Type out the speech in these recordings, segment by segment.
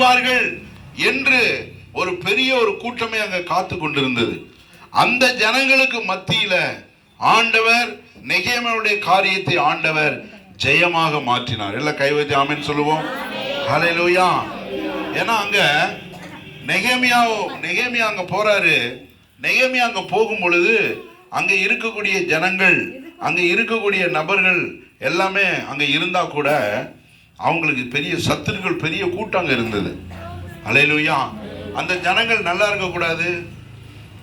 செய்வார்கள் என்று ஒரு பெரிய ஒரு கூட்டமே அங்க காத்து கொண்டிருந்தது. அந்த ஜனங்களுக்கு மத்தியில ஆண்டவர் நெகேமியாவுடைய காரியத்தை ஆண்டவர் ஜெயமாக மாற்றினார். எல்லாம் கைவத்தி ஆமென் சொல்லுவோம். ஹalleluya. ஏன்னா அங்க நெகேமியா நெகேமியா அங்க போறாரு. நெகேமியா அங்க போகும் பொழுது அங்க இருக்கக்கூடிய ஜனங்கள் அங்க இருக்கக்கூடிய நபர்கள் எல்லாமே அங்க இருந்தா கூட அவங்களுக்கு பெரிய சத்துருக்கள் பெரிய கூட்டம் இருந்தது. அலையிலுயா. அந்த ஜனங்கள் நல்லா இருக்கக்கூடாது.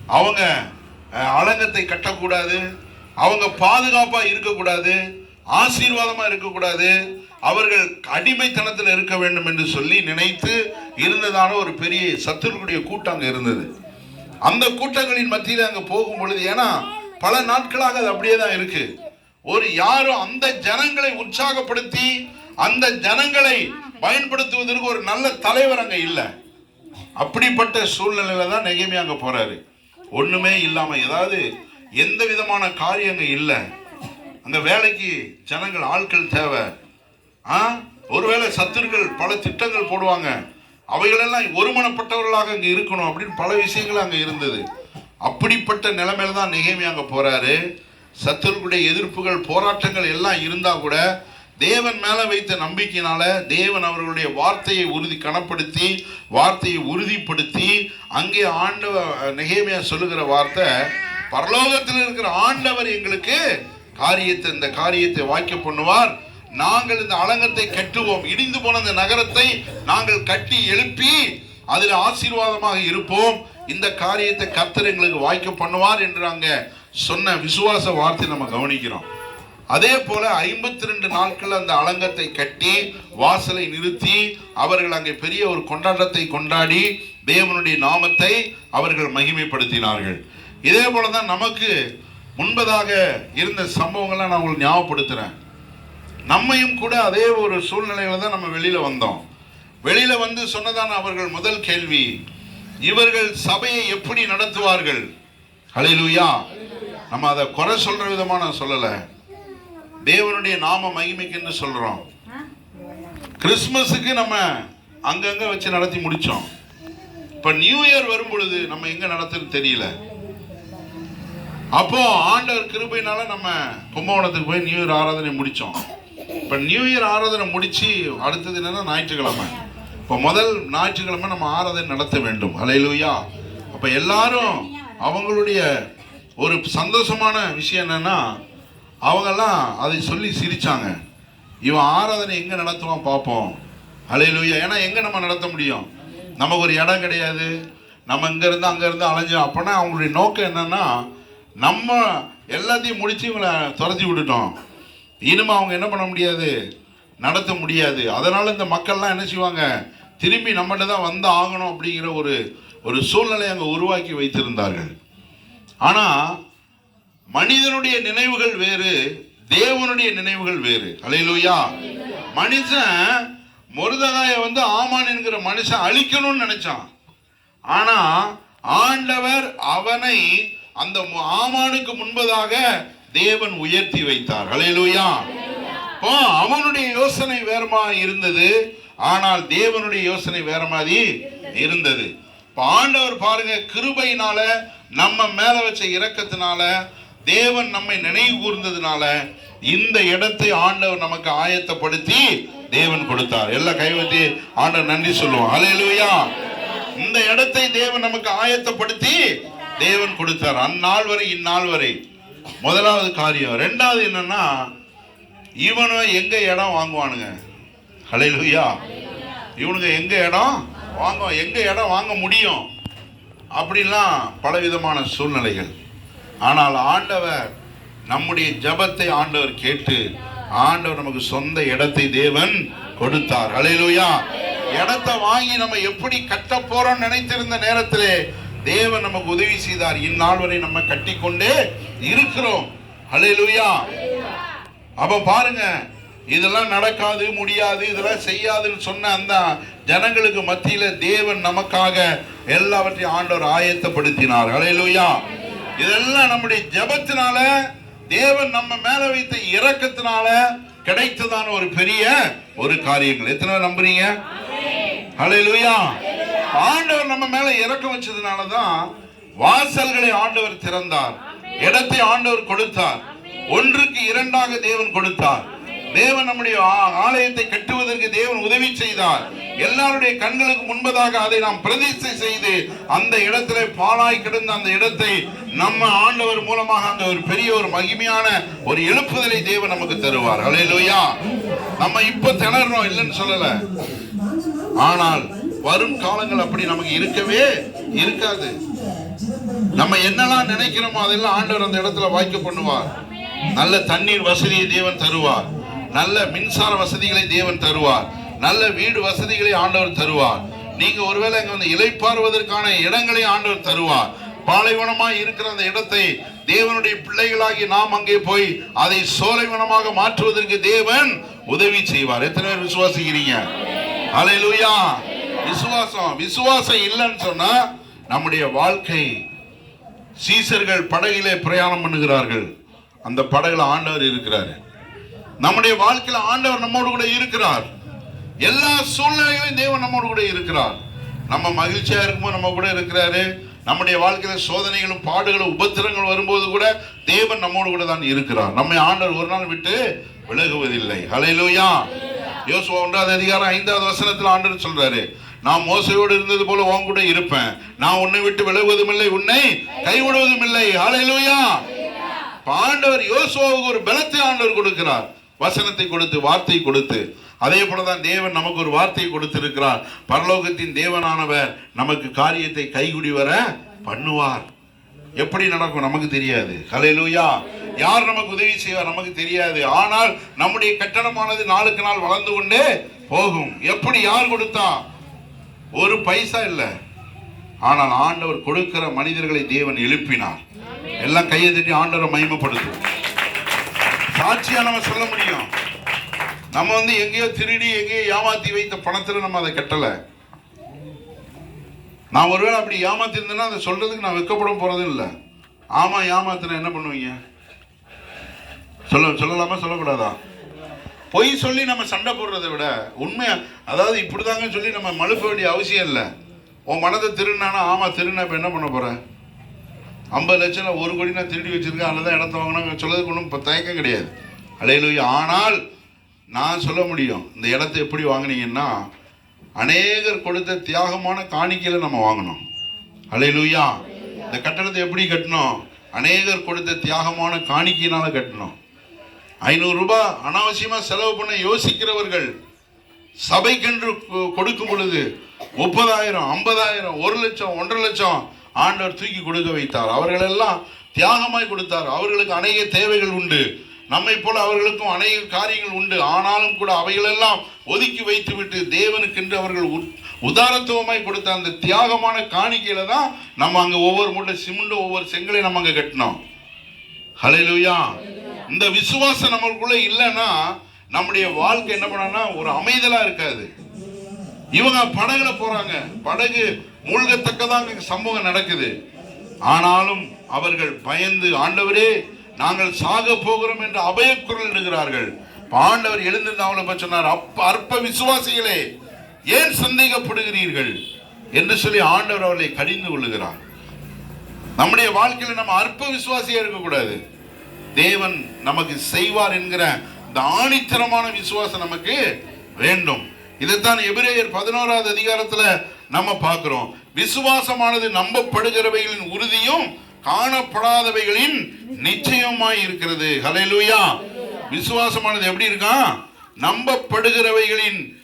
அவங்க அலங்கத்தை கட்டக்கூடாது. அவங்க பாதுகாப்பாக இருக்கக்கூடாது. ஆசீர்வாதமாக இருக்கக்கூடாது. அவர்கள் அடிமைத்தனத்தில் இருக்க வேண்டும் என்று சொல்லி நினைத்து இருந்ததான ஒரு பெரிய சத்துருக்குடைய கூட்டம் இருந்தது. அந்த கூட்டங்களின் மத்தியில் அங்கே போகும் பொழுது ஏன்னா பல நாட்களாக அது அப்படியே தான் இருக்கு. ஒரு யாரும் அந்த ஜனங்களை உற்சாகப்படுத்தி அந்த ஜனங்களை பயன்படுத்துவதற்கு ஒரு நல்ல தலைவர் அங்கே இல்லை. அப்படிப்பட்ட சூழ்நிலையில தான் நெகேமியா அங்கே போறாரு. ஒண்ணுமே இல்லாம ஏதாவது எந்த விதமான காரியம் இல்லை. அந்த வேலைக்கு ஜனங்கள் ஆட்கள் தேவை. ஆ? ஒருவேளை சத்துருக்கள் பல திட்டங்கள் போடுவாங்க. அவைகளெல்லாம் ஒருமனப்பட்டவர்களாக அங்கே இருக்கணும் அப்படின்னு பல விஷயங்கள் அங்கே இருந்தது. அப்படிப்பட்ட நிலைமையில தான் நெகேமியா அங்கே போறாரு. சத்துருக்களுடைய எதிர்ப்புகள் போராட்டங்கள் எல்லாம் இருந்தால் கூட தேவன் மேலே வைத்த நம்பிக்கையினால தேவன் அவர்களுடைய வார்த்தையை உறுதி கனப்படுத்தி வார்த்தையை உறுதிப்படுத்தி அங்கே ஆண்டவ நெகேமியா சொல்லுகிற வார்த்தை பரலோகத்தில் இருக்கிற ஆண்டவர் எங்களுக்கு காரியத்தை இந்த காரியத்தை வாய்க்க பண்ணுவார். நாங்கள் இந்த அலங்கத்தை கட்டுவோம். இடிந்து போன இந்த நகரத்தை நாங்கள் கட்டி எழுப்பி அதில் ஆசீர்வாதமாக இருப்போம். இந்த காரியத்தை கர்த்தர் எங்களுக்கு வாய்க்க பண்ணுவார் என்று அங்கே சொன்ன விசுவாச வார்த்தை நம்ம கவனிக்கிறோம். அதே போல ஐம்பத்தி ரெண்டு நாட்கள் அந்த அலங்கத்தை கட்டி வாசலை நிறுத்தி அவர்கள் அங்கே பெரிய ஒரு கொண்டாட்டத்தை கொண்டாடி தேவனுடைய நாமத்தை அவர்கள் மகிமைப்படுத்தினார்கள். இதே போல தான் நமக்கு முன்பதாக இருந்த சம்பவங்களை நான் உங்களுக்கு ஞாபகப்படுத்துகிறேன் நம்மையும் கூட அதே ஒரு சூழ்நிலையில தான் நம்ம வெளியில் வந்தோம். வெளியில் வந்து சொன்னதான அவர்கள் முதல் கேள்வி இவர்கள் சபையை எப்படி நடத்துவார்கள்? அலையிலூயா நம்ம அதை குறை சொல்கிற விதமாக நான் சொல்லலை. தேவனுடைய நாம மகிமைக்குன்னு சொல்றோம். கிறிஸ்மஸுக்கு நம்ம அங்கங்க வச்சு நடத்தி முடிச்சோம். இப்ப நியூ இயர் வரும் பொழுது நம்ம எங்க நடத்துன்னு தெரியல. அப்போ ஆண்டவர் கிருபையினால நம்ம கும்பகோணத்துக்கு போய் நியூ இயர் ஆராதனை முடிச்சோம். இப்ப நியூ இயர் ஆராதனை முடிச்சு அடுத்தது என்னன்னா ஞாயிற்றுக்கிழமை. இப்போ முதல் ஞாயிற்றுக்கிழமை நம்ம ஆராதனை நடத்த வேண்டும். அலையிலுயா அப்ப எல்லாரும் அவங்களுடைய ஒரு சந்தோஷமான விஷயம் என்னன்னா அவங்கெல்லாம் அதை சொல்லி சிரித்தாங்க இவன் ஆராதனை எங்கே நடத்துவான் பார்ப்போம் அலையிலுயா ஏன்னா எங்கே நம்ம நடத்த முடியும்? நமக்கு ஒரு இடம் கிடையாது. நம்ம இங்கேருந்து அங்கேருந்து அலைஞ்சோம் அப்போனா அவங்களுடைய நோக்கம் என்னன்னா நம்ம எல்லாத்தையும் முடித்து இவங்களை துரத்தி விட்டுட்டோம். இனிமேல் அவங்க என்ன பண்ண முடியாது? நடத்த முடியாது. அதனால் இந்த மக்கள்லாம் என்ன செய்வாங்க? திரும்பி நம்மகிட்ட தான் வந்து ஆகணும் அப்படிங்கிற ஒரு ஒரு சூழ்நிலை அங்கே உருவாக்கி வைத்திருந்தார்கள். ஆனால் மனிதனுடைய நினைவுகள் வேறு தேவனுடைய நினைவுகள் வேறு. அலையிலூயா மனுஷன் முருதகாய வந்து ஆமான் என்கிற மனுஷன் அழிக்கணும்னு நினைச்சான். ஆனா ஆண்டவர் அவனை அந்த ஆமானுக்கு முன்பதாக தேவன் உயர்த்தி வைத்தார். அலையிலூயா அவனுடைய யோசனை வேறமா இருந்தது. ஆனால் தேவனுடைய யோசனை வேற மாதிரி இருந்தது. இப்போ ஆண்டவர் பாருங்க கிருபையினால நம்ம மேல வச்ச இரக்கத்தினால தேவன் நம்மை நினைவு கூர்ந்ததுனால இந்த இடத்தை ஆண்டவர் நமக்கு ஆயத்தப்படுத்தி தேவன் கொடுத்தார். எல்லாம் கைவத்தி ஆண்டவர் நன்றி சொல்லுவோம். ஹalleluya இந்த இடத்தை தேவன் நமக்கு ஆயத்தப்படுத்தி தேவன் கொடுத்தார். அந்நாள் வரை இந்நாள் வரை. முதலாவது காரியம். ரெண்டாவது என்னன்னா இவனும் எங்க இடம் வாங்குவானுங்க? ஹalleluya இவனுங்க எங்க இடம் வாங்க எங்க இடம் வாங்க முடியும்? அப்படிலாம் பலவிதமான சூழ்நிலைகள். ஆனால் ஆண்டவர் நம்முடைய ஜெபத்தை ஆண்டவர் கேட்டு ஆண்டவர் நமக்கு சொந்த இடத்தை தேவன் கொடுத்தார். அலையிலுயா இடத்தை வாங்கி நம்ம எப்படி கட்ட போறோம் நினைத்திருந்த நேரத்திலே தேவன் நமக்கு உதவி செய்தார். இந்நாள் வரை நம்ம கட்டிக்கொண்டே இருக்கிறோம். அலையிலுயா அப்ப பாருங்க இதெல்லாம் நடக்காது முடியாது இதெல்லாம் செய்யாதுன்னு சொன்ன அந்த ஜனங்களுக்கு மத்தியில தேவன் நமக்காக எல்லாவற்றையும் ஆண்டவர் ஆயத்தப்படுத்தினார். அலையிலுயா இதெல்லாம் நம்முடைய ஜபத்தினால தேவன் நம்ம மேல வைத்த இறக்கத்தினால கிடைத்ததான ஒரு பெரிய ஒரு காரியங்கள். எத்தனை நம்புறீங்க? ஹalleluya ஆண்டவர் நம்ம மேல இறக்கம் வச்சதுனாலதான் வாசல்களை ஆண்டவர் திறந்தார். இடத்தை ஆண்டவர் கொடுத்தார். ஒன்றுக்கு இரண்டாக தேவன் கொடுத்தார். தேவன் நம்முடைய ஆ- ஆலயத்தை கட்டுவதற்கு தேவன் உதவி செய்தார். எல்லாருடைய கண்களுக்கு முன்பதாக அதை நாம் பிரதிஷ்டை செய்து அந்த இடத்துல பாழாய் கிடந்த அந்த இடத்தை நம்ம ஆண்டவர் மூலமாக அந்த ஒரு பெரிய ஒரு மகிமையான ஒரு எழுப்புதலை தேவன் நமக்கு தருவார். ஹalleluya நம்ம இப்ப திணறோம் இல்லைன்னு சொல்லல. ஆனால் வரும் காலங்கள் அப்படி நமக்கு இருக்கவே இருக்காது. நம்ம என்னெல்லாம் நினைக்கிறோமோ அதெல்லாம் ஆண்டவர் அந்த இடத்துல வாய்க்க பண்ணுவார். நல்ல தண்ணீர் வசதியை தேவன் தருவார். நல்ல மின்சார வசதிகளை தேவன் தருவார். நல்ல வீடு வசதிகளை ஆண்டவர் தருவார். நீங்க ஒருவேளை இங்க வந்து இலைப்பாறுவதற்கான இடங்களை ஆண்டவர் தருவார். பாலைவனமாய் இருக்கிற அந்த இடத்தை தேவனுடைய பிள்ளைகளாகி நாம் அங்கே போய் அதை சோலைவனமாக மாற்றுவதற்கு தேவன் உதவி செய்வார். எத்தனை பேர் விசுவாசிக்கிறீங்க? ஹalleluya விசுவாசம் விசுவாசம் இல்லைன்னு சொன்னா நம்முடைய வாழ்க்கை சீசர்கள் படகிலே பிரயாணம் பண்ணுகிறார்கள். அந்த படகுல ஆண்டவர் இருக்கிறார். நம்முடைய வாழ்க்கையில ஆண்டவர் நம்மோடு கூட இருக்கிறார். எல்லா சூழ்நிலைகளையும் தேவன் நம்மோடு கூட இருக்கிறார். நம்ம மகிழ்ச்சியா இருக்கும்போது நம்ம கூட இருக்கிறாரு. நம்முடைய வாழ்க்கையில சோதனைகளும் பாடுகளும் உபத்திரங்கள் வரும்போது கூட தேவன் நம்மோடு கூட தான் இருக்கிறார். நம்மை ஆண்டவர் ஒரு நாள் விட்டு விலகுவதில்லை. ஹalleluya யோசுவா ஒன்றாவது அதிகாரம் ஐந்தாவது வசனத்தில் ஆண்டவர் சொல்றாரு நான் மோசையோடு இருந்தது போல உன் கூட இருப்பேன். நான் உன்னை விட்டு விலகுவதும் இல்லை உன்னை கைவிடுவதும் இல்லை. ஹalleluya பாண்டவர் ஆண்டவர் யோசுவாவுக்கு ஒரு பலத்தை ஆண்டவர் கொடுக்கிறார். வசனத்தை கொடுத்து வார்த்தை கொடுத்து. அதே போலதான் தேவன் நமக்கு ஒரு வார்த்தை கொடுத்திருக்கிறார். பரலோகத்தின் தேவனானவர் நமக்கு காரியத்தை கைகுடி வர பண்ணுவார். எப்படி நடக்கும் நமக்கு தெரியாது. கலையிலூயா யார் நமக்கு உதவி செய்வார் நமக்கு தெரியாது. ஆனால் நம்முடைய கட்டணமானது நாளுக்கு நாள் வளர்ந்து கொண்டே போகும். எப்படி யார் கொடுத்தா? ஒரு பைசா இல்லை. ஆனால் ஆண்டவர் கொடுக்கிற மனிதர்களை தேவன் எழுப்பினார். எல்லாம் கையை தட்டி ஆண்டவரை மகிமைப்படுத்தும் சாட்சியா நம்ம சொல்ல முடியும். நம்ம வந்து எங்கேயோ திருடி எங்கேயோ ஏமாத்தி வைத்த பணத்துல நம்ம அதை கட்டல. நான் ஒருவேளை அப்படி ஏமாத்தி இருந்தேன்னா அதை சொல்றதுக்கு நான் வெக்கப்பட போறதும் இல்லை. ஆமா ஏமாத்தின என்ன பண்ணுவீங்க? சொல்ல சொல்லலாமா சொல்லக்கூடாதா? பொய் சொல்லி நம்ம சண்டை போடுறதை விட உண்மையா அதாவது இப்படிதாங்க சொல்லி நம்ம மழுப்ப வேண்டிய அவசியம் இல்லை. உன் மனதை திருநானா ஆமா திருநா இப்ப என்ன பண்ண போறேன் ஐம்பது லட்சம் ஒரு கோடி நான் திருடி வச்சிருக்கேன் அதில் தான் இடத்த வாங்கினா சொல்லதுக்கு ஒன்றும் இப்போ தயக்கம் கிடையாது. அலையிலுயா. ஆனால் நான் சொல்ல முடியும் இந்த இடத்த எப்படி வாங்குனீங்கன்னா அநேகர் கொடுத்த தியாகமான காணிக்கையில் நம்ம வாங்கணும். அலையிலுயா. இந்த கட்டடத்தை எப்படி கட்டணும் அநேகர் கொடுத்த தியாகமான காணிக்கையினால கட்டணும் ஐநூறுரூபா அனாவசியமாக செலவு பண்ண யோசிக்கிறவர்கள் சபைக்கென்று கொ- கொடுக்கும் பொழுது முப்பதாயிரம் ஐம்பதாயிரம் ஒரு லட்சம் ஒன்றரை லட்சம் ஆண்டவர் தூக்கி கொடுக்க வைத்தார். அவர்களெல்லாம் தியாகமாய் கொடுத்தார். அவர்களுக்கு அநேக தேவைகள் உண்டு. நம்மை போல அவர்களுக்கும் அநேக காரியங்கள் உண்டு. ஆனாலும் கூட அவைகளெல்லாம் ஒதுக்கி வைத்துவிட்டு தேவனுக்கென்று அவர்கள் உத்- உதாரத்துவமாய் கொடுத்த அந்த தியாகமான காணிக்கையில தான் நம்ம அங்கே ஒவ்வொரு மூட்டை சிமெண்ட் ஒவ்வொரு செங்கலை நம்ம அங்கே கட்டினோம். ஹலையிலுயா இந்த விசுவாசம் நம்மளுக்குள்ள இல்லைன்னா நம்முடைய வாழ்க்கை என்ன பண்ணனா ஒரு அமைதலா இருக்காது. இவங்க படகுல போறாங்க. படகு மூழ்கத்தக்கதான் சம்பவம் நடக்குது. ஆனாலும் அவர்கள் பயந்து ஆண்டவரே நாங்கள் சாக போகிறோம் என்று அபயக்குரல் இடுகிறார்கள். ஆண்டவர் எழுந்திருந்து அவளை சொன்னார் அப்ப அற்ப விசுவாசிகளே ஏன் சந்தேகப்படுகிறீர்கள்? என்று சொல்லி ஆண்டவர் அவர்களை கடிந்து கொள்ளுகிறார். நம்முடைய வாழ்க்கையில நம்ம அற்ப விசுவாசியா இருக்கக்கூடாது. தேவன் நமக்கு செய்வார் என்கிற இந்த ஆணித்தரமான விசுவாசம் நமக்கு வேண்டும். இதைத்தான் எபிரேயர் பதினோராவது அதிகாரத்துல நம்ம பார்க்கிறோம். விசுவாசமானது நம்பப்படுகிறவைகளின் உறுதியும் காணப்படாதவைகளின் நிச்சயமாய் இருக்கிறது. ஹalleluya. விசுவாசமானது எப்படி இருக்கான் நம்பப்படுகிறவைகளின்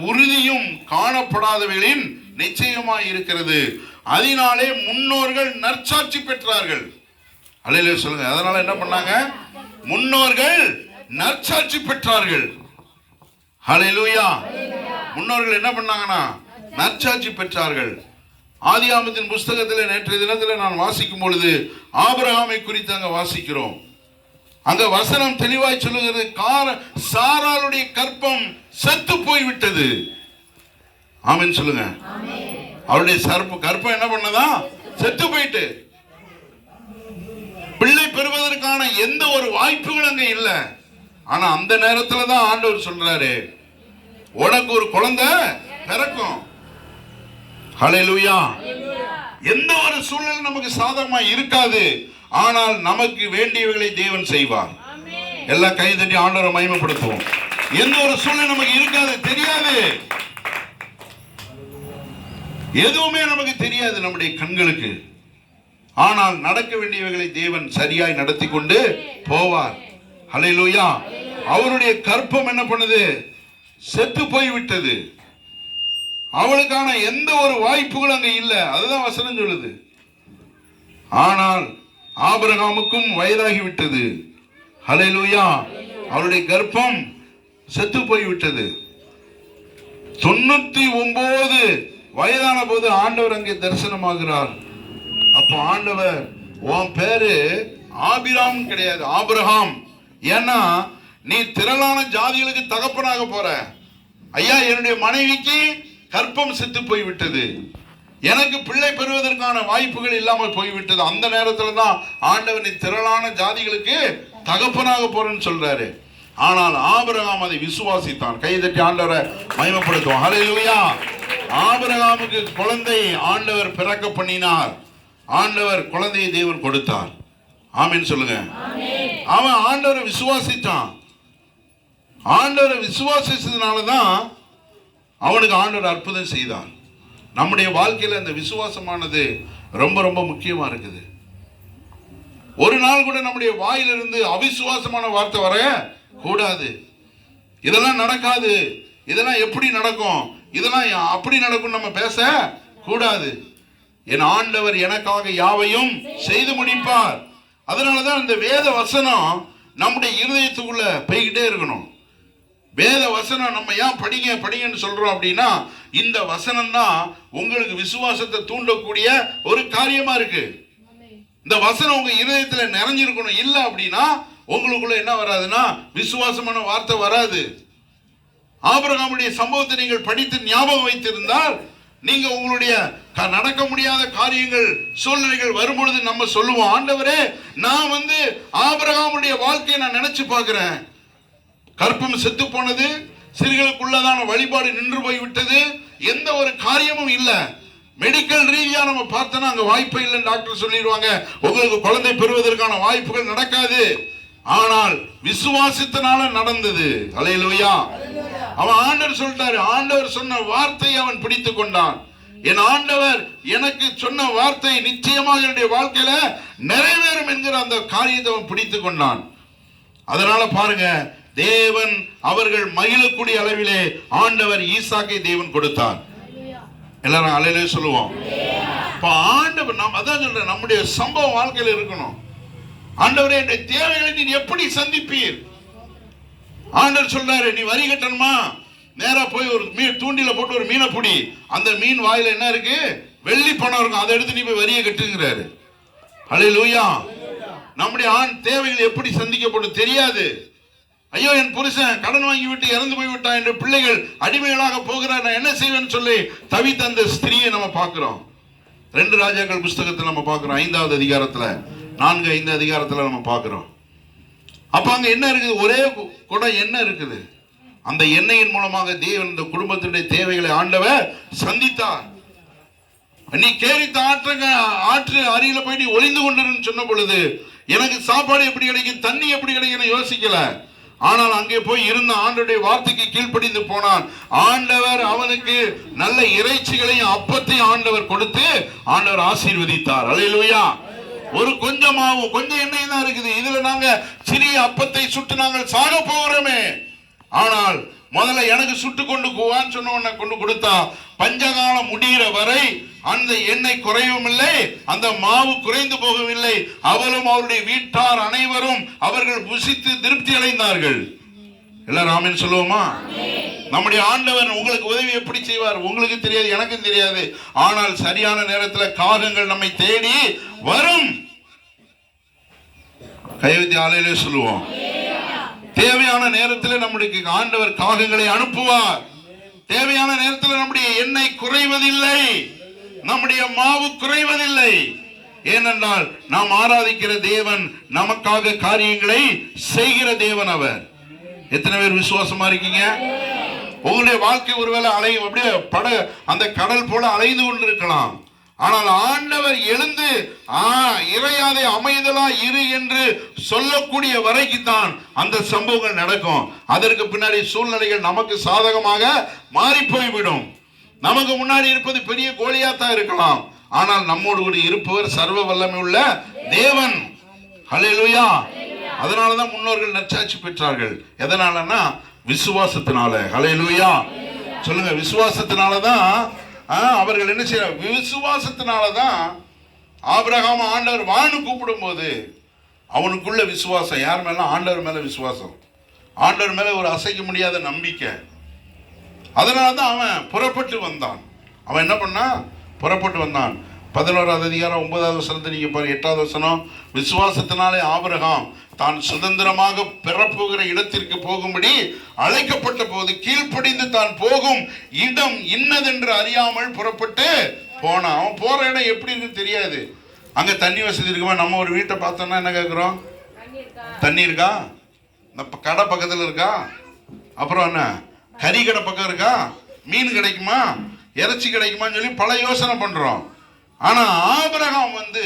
உறுதியும் காணப்படாதவைகளின் நிச்சயமாய் இருக்கிறது. அதனாலே முன்னோர்கள் நற்சாட்சி பெற்றார்கள். அலையில சொல்லுங்க. அதனால என்ன பண்ணாங்க? முன்னோர்கள் நற்சாட்சி பெற்றார்கள். ஹalleluya. முன்னோர்கள் என்ன பண்ணாங்கன்னா நற்சாட்சி பெற்றார்கள். ஆதியாமத்தின் புஸ்தகத்தில் நேற்றைய தினத்தில் நான் வாசிக்கும் பொழுது ஆபரகாமை குறித்து அங்கே வாசிக்கிறோம். அந்த வசனம் தெளிவாய் சொல்லுகிறது கார சாராளுடைய கற்பம் செத்து போய்விட்டது. ஆமின்னு சொல்லுங்க. அவருடைய சர்ப்ப கற்பம் என்ன பண்ணதா? செத்து போயிட்டு. பிள்ளை பெறுவதற்கான எந்த ஒரு வாய்ப்புகளும் அங்கே இல்லை. ஆனா அந்த நேரத்துல தான் ஆண்டவர் சொல்றாரு உனக்கு ஒரு குழந்தை பிறக்கும். ஹalleluya. எந்த ஒரு சூழ்நிலை நமக்கு சாதகமா இருக்காது. ஆனால் நமக்கு வேண்டியவைகளை தேவன் செய்வார். எல்லாம் கை தட்டி ஆண்டவரை மகிமைப்படுத்துவோம். எந்த ஒரு சூழ்நிலை நமக்கு இருக்காது தெரியாது. எதுவுமே நமக்கு தெரியாது நம்முடைய கண்களுக்கு. ஆனால் நடக்க வேண்டியவைகளை தேவன் சரியாய் நடத்தி கொண்டு போவார். ஹalleluya. அவருடைய கற்பம் என்ன பண்ணுது? செத்து போய் விட்டது அவளுக்கான எந்த ஒரு வாய்ப்புகளும் அங்கே இல்லை. அதுதான் வசனம் சொல்லுது. ஆனால் ஆபிரகாமுக்கும் வயதாகிவிட்டது. விட்டது லூயா அவருடைய கர்ப்பம் செத்து போய் விட்டது தொண்ணூத்தி ஒன்பது வயதான போது ஆண்டவர் அங்கே தரிசனமாகிறார். அப்போ ஆண்டவர் உன் பேரு ஆபிராம் கிடையாது ஆபிரகாம். ஏன்னா நீ திரளான ஜாதிகளுக்கு தகப்பனாக போற. ஐயா என்னுடைய மனைவிக்கு கற்பம் செத்து போய் விட்டது எனக்கு பிள்ளை பெறுவதற்கான வாய்ப்புகள் இல்லாமல் போய்விட்டது. அந்த நேரத்துல தான் ஆண்டவர் நீ திரளான ஜாதிகளுக்கு தகப்பனாக போறேன்னு சொல்றாரு. ஆனால் ஆபிரகாம் அதை விசுவாசித்தான். கை தட்டி ஆண்டவரை மகிமைப்படுத்துவோம். ஹalleluya ஆபிரகாமுக்கு குழந்தை ஆண்டவர் பிறக்க பண்ணினார். ஆண்டவர் குழந்தையை தேவன் கொடுத்தார். ஆமென் சொல்லுங்க. அவன் ஆண்டவரை விசுவாசித்தான். ஆண்டவரை விசுவாசிச்சதுனால தான் அவனுக்கு ஆண்டவர் அற்புதம் செய்தார் நம்முடைய வாழ்க்கையில் அந்த விசுவாசமானது ரொம்ப ரொம்ப முக்கியமாக இருக்குது. ஒரு நாள் கூட நம்முடைய வாயிலிருந்து அவிசுவாசமான வார்த்தை வர கூடாது. இதெல்லாம் நடக்காது. இதெல்லாம் எப்படி நடக்கும்? இதெல்லாம் அப்படி நடக்கும் நம்ம பேச கூடாது. என் ஆண்டவர் எனக்காக யாவையும் செய்து முடிப்பார். அதனாலதான் இந்த வேத வசனம் நம்முடைய இருதயத்துக்குள்ள போய்கிட்டே இருக்கணும். வேத வசனம் நம்ம ஏன் படிங்க படிங்கன்னு சொல்கிறோம் அப்படின்னா இந்த வசனம் தான் உங்களுக்கு விசுவாசத்தை தூண்டக்கூடிய ஒரு காரியமாக இருக்கு. இந்த வசனம் உங்கள் இதயத்தில் நிறைஞ்சிருக்கணும். இல்லை அப்படின்னா உங்களுக்குள்ள என்ன வராதுன்னா விசுவாசமான வார்த்தை வராது. ஆபிரகாமுடைய சம்பவத்தை நீங்கள் படித்து ஞாபகம் வைத்திருந்தால் நீங்க உங்களுடைய க- நடக்க முடியாத காரியங்கள் சூழ்நிலைகள் வரும்பொழுது நம்ம சொல்லுவோம் ஆண்டவரே நான் வந்து ஆபிரகாமுடைய வாழ்க்கையை நான் நினைச்சு பார்க்கிறேன். கற்பம் செத்து போனது சிறுகளுக்குள்ளதான வழிபாடு நின்று போய் விட்டது எந்த ஒரு காரியமும் இல்லை. மெடிக்கல் ரீதியா நம்ம பார்த்தோன்னா அங்க வாய்ப்பே இல்லைன்னு டாக்டர் சொல்லிடுவாங்க. உங்களுக்கு குழந்தை பெறுவதற்கான வாய்ப்புகள் நடக்காது. ஆனால் விசுவாசத்தினால நடந்தது. அலையிலுயா அவன் ஆண்டவர் சொல்லிட்டாரு. ஆண்டவர் சொன்ன வார்த்தையை அவன் பிடித்து கொண்டான். என் ஆண்டவர் எனக்கு சொன்ன வார்த்தை நிச்சயமாக என்னுடைய வாழ்க்கையில நிறைவேறும் என்கிற அந்த காரியத்தை அவன் பிடித்து கொண்டான். அதனால பாருங்க தேவன் அவர்கள் மகிழக்கூடிய அளவிலே ஆண்டவர் ஈசாக்கை தேவன் கொடுத்தார் எல்லாரும் அலையிலே சொல்லுவோம். இப்போ ஆண்டவர் நாம் அதான் சொல்றேன் நம்முடைய சம்பவ வாழ்க்கையில் இருக்கணும். ஆண்டவரே என்னுடைய தேவைகளை நீ எப்படி சந்திப்பீர்? ஆண்டவர் சொல்றாரு நீ வரி கட்டணுமா? நேரா போய் ஒரு மீன் தூண்டில போட்டு ஒரு மீனை பிடி. அந்த மீன் வாயில என்ன இருக்கு? வெள்ளி பணம் இருக்கும். அதை எடுத்து நீ போய் வரியை கட்டுங்கிறாரு. ஹalleluya. நம்முடைய ஆண் தேவைகள் எப்படி சந்திக்கப்படும் தெரியாது. ஐயோ என் புருஷன் கடன் வாங்கி விட்டு இறந்து போய்விட்டான் என்று பிள்ளைகள் அடிமைகளாக போகிறார் நான் என்ன செய்வேன்னு சொல்லி தவித்த அந்த ஸ்திரியை நம்ம பார்க்கிறோம். ரெண்டு ராஜாக்கள் புஸ்தகத்தில் நம்ம பார்க்குறோம். ஐந்தாவது அதிகாரத்தில் நான்கு ஐந்து அதிகாரத்தில் நம்ம பார்க்குறோம். அப்போ அங்கே என்ன இருக்குது? ஒரே குடம் எண்ணெய் இருக்குது. அந்த எண்ணெயின் மூலமாக தேவன் இந்த குடும்பத்தினுடைய தேவைகளை ஆண்டவர் சந்தித்தார். நீ கேரித்த ஆற்றுங்க ஆற்று அருகில போய் நீ ஒளிந்து கொண்டிருன்னு சொன்ன பொழுது எனக்கு சாப்பாடு எப்படி கிடைக்கும்? தண்ணி எப்படி கிடைக்கும் யோசிக்கல. ஆனால் அங்கே போய் இருந்த ஆண்டவருடைய வார்த்தைக்கு கீழ்ப்படிந்து போனான். ஆண்டவர் அவனுக்கு நல்ல இறைச்சிகளையும் அப்பத்தையும் ஆண்டவர் கொடுத்து ஆண்டவர் ஆசீர்வதித்தார். அலையிலுயா. ஒரு கொஞ்சமாவும் கொஞ்சம் எண்ணெய் தான் இருக்குது. இதுல நாங்க சிறிய அப்பத்தை சுட்டு நாங்கள் சாக போகிறோமே. ஆனால் முதல்ல எனக்கு சுட்டு கொண்டு போவான்னு சொன்ன உடனே கொண்டு கொடுத்தா பஞ்சகாலம் முடிகிற வரை அந்த எண்ணெய் குறையவும் இல்லை அந்த மாவு குறைந்து போகவில்லை. அவரும் அவருடைய வீட்டார் அனைவரும் அவர்கள் புசித்து திருப்தி அடைந்தார்கள். எல்லாரும் சொல்லுவோமா? நம்முடைய ஆண்டவர் உங்களுக்கு உதவி எப்படி செய்வார்? உங்களுக்கு தெரியாது எனக்கும் தெரியாது. ஆனால் சரியான நேரத்தில் காகங்கள் நம்மை தேடி வரும். கைவித்தி ஆலையிலே சொல்லுவோம். தேவையான நேரத்தில் நம்முடைய ஆண்டவர் காகங்களை அனுப்புவார். தேவையான நேரத்தில் நம்முடைய எண்ணெய் குறைவதில்லை. நம்முடைய மாவு குறைவதில்லை. ஏனென்றால் நாம் ஆராதிக்கிற தேவன் நமக்காக காரியங்களை செய்கிற தேவன் அவர். எத்தனை பேர் விசுவாசமா இருக்கீங்க? உங்களுடைய வாழ்க்கை ஒருவேளை அலை அப்படியே பட அந்த கடல் போல அலைந்து கொண்டிருக்கலாம். ஆனால் ஆண்டவர் எழுந்து ஆ அமைதலா இரு என்று சொல்லக்கூடிய வரைக்கும் தான் அந்த சம்பவங்கள் நடக்கும். அதற்கு பின்னாடி சூழ்நிலைகள் நமக்கு சாதகமாக மாறி போய்விடும் நமக்கு முன்னாடி இருப்பது பெரிய கோலியாத்தா இருக்கலாம். ஆனால் நம்மோடு கூட இருப்பவர் சர்வ வல்லமை உள்ள தேவன். ஹalleluya. அதனால தான் முன்னோர்கள் நற்சாட்சி பெற்றார்கள். எதனாலன்னா விசுவாசத்தினால. ஹalleluya. சொல்லுங்க விசுவாசத்தினால தான் அவர்கள் என்ன செய்யறாங்க? விசுவாசத்தினால தான் ஆபிரகாம் ஆண்டவர் வான்னு கூப்பிடும்போது அவனுக்குள்ள விசுவாசம். யார் மேல? ஆண்டவர் மேல விசுவாசம். ஆண்டவர் மேல ஒரு அசைக்க முடியாத நம்பிக்கை. அதனால தான் அவன் புறப்பட்டு வந்தான். அவன் என்ன பண்ணான்? புறப்பட்டு வந்தான். பதினோராவது அதிகாரம் ஒன்பதாவது வசனத்தை நீங்கள் பாருங்க. எட்டாவது வசனம் விசுவாசத்தினாலே ஆபிரகாம் தான் சுதந்திரமாக பெறப்போகிற இடத்திற்கு போகும்படி அழைக்கப்பட்ட போது கீழ்ப்படிந்து தான் போகும் இடம் இன்னதென்று அறியாமல் புறப்பட்டு போனான். அவன் போகிற இடம் எப்படி இருக்குன்னு தெரியாது. அங்கே தண்ணி வசதி இருக்குமா? நம்ம ஒரு வீட்டை பார்த்தோம்னா என்ன கேட்குறோம் தண்ணி இருக்கா? இந்த கடை பக்கத்தில் இருக்கா? அப்புறம் என்ன? கறி கடை பக்கம் இருக்கா? மீன் கிடைக்குமா? இறைச்சி கிடைக்குமான்னு சொல்லி பல யோசனை பண்ணுறோம் ஆனா ஆபிரகாம் வந்து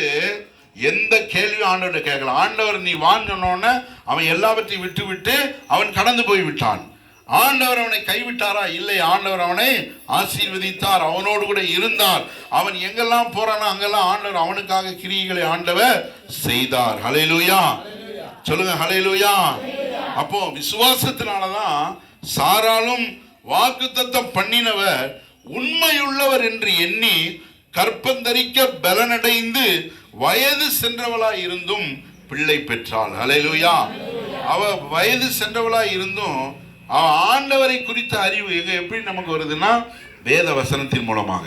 எந்த கேள்வியும் ஆண்டவர் கேட்கல. ஆண்டவர் நீ வான்னு அவன் எல்லாவற்றையும் விட்டு விட்டு அவன் கடந்து போய் விட்டான் ஆண்டவர் அவனை கைவிட்டாரா? இல்லை. ஆண்டவர் அவனை ஆசீர்வதித்தார். அவனோடு கூட இருந்தார். அவன் எங்கெல்லாம் போறானோ அங்கெல்லாம் ஆண்டவர் அவனுக்காக கிரியைகளை ஆண்டவர் செய்தார். ஹலையிலூயா சொல்லுங்க ஹலையிலூயா அப்போ விசுவாசத்தினாலதான் சாராலும் வாக்குத்தத்தம் பண்ணினவர் உண்மையுள்ளவர் என்று எண்ணி கற்பந்தரிக்க பலனடைந்து வயது சென்றவளா இருந்தும் பிள்ளை பெற்றாள். அலையிலுயா அவ வயது சென்றவளா இருந்தும் அவ ஆண்டவரை குறித்த அறிவு எங்க எப்படி நமக்கு வருதுன்னா வேத வசனத்தின் மூலமாக.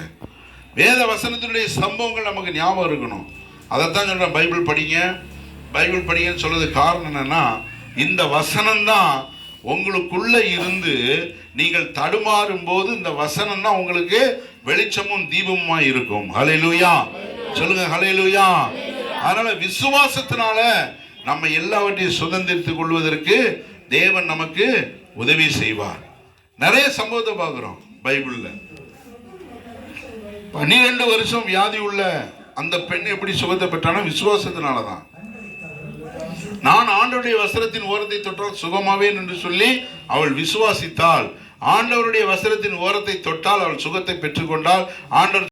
வேத வசனத்தினுடைய சம்பவங்கள் நமக்கு ஞாபகம் இருக்கணும். அதைத்தான் சொல்றேன் பைபிள் படிங்க. பைபிள் படிங்கன்னு சொல்றது காரணம் என்னன்னா இந்த வசனம்தான் உங்களுக்குள்ள இருந்து நீங்கள் தடுமாறும் போது இந்த வசனம்னா உங்களுக்கு வெளிச்சமும் தீபமுமா இருக்கும். ஹalleluya சொல்லுங்க ஹalleluya அதனால விசுவாசத்தினால நம்ம எல்லாவற்றையும் சுதந்திரித்துக் கொள்வதற்கு தேவன் நமக்கு உதவி செய்வார். நிறைய சம்பவத்தை பார்க்குறோம் பைபிளில். பன்னிரெண்டு வருஷம் வியாதி உள்ள அந்த பெண் எப்படி சுகத்தை பெற்றானோ விசுவாசத்தினால தான். நான் ஆண்டுடைய வஸ்திரத்தின் ஓரத்தை தொற்றால் சுகமாவேன் என்று சொல்லி அவள் விசுவாசித்தாள். ஆண்டவருடைய வசனத்தின் ஓரத்தை தொட்டால் அவள் சுகத்தை பெற்றுக்கொண்டால் ஆண்டவர்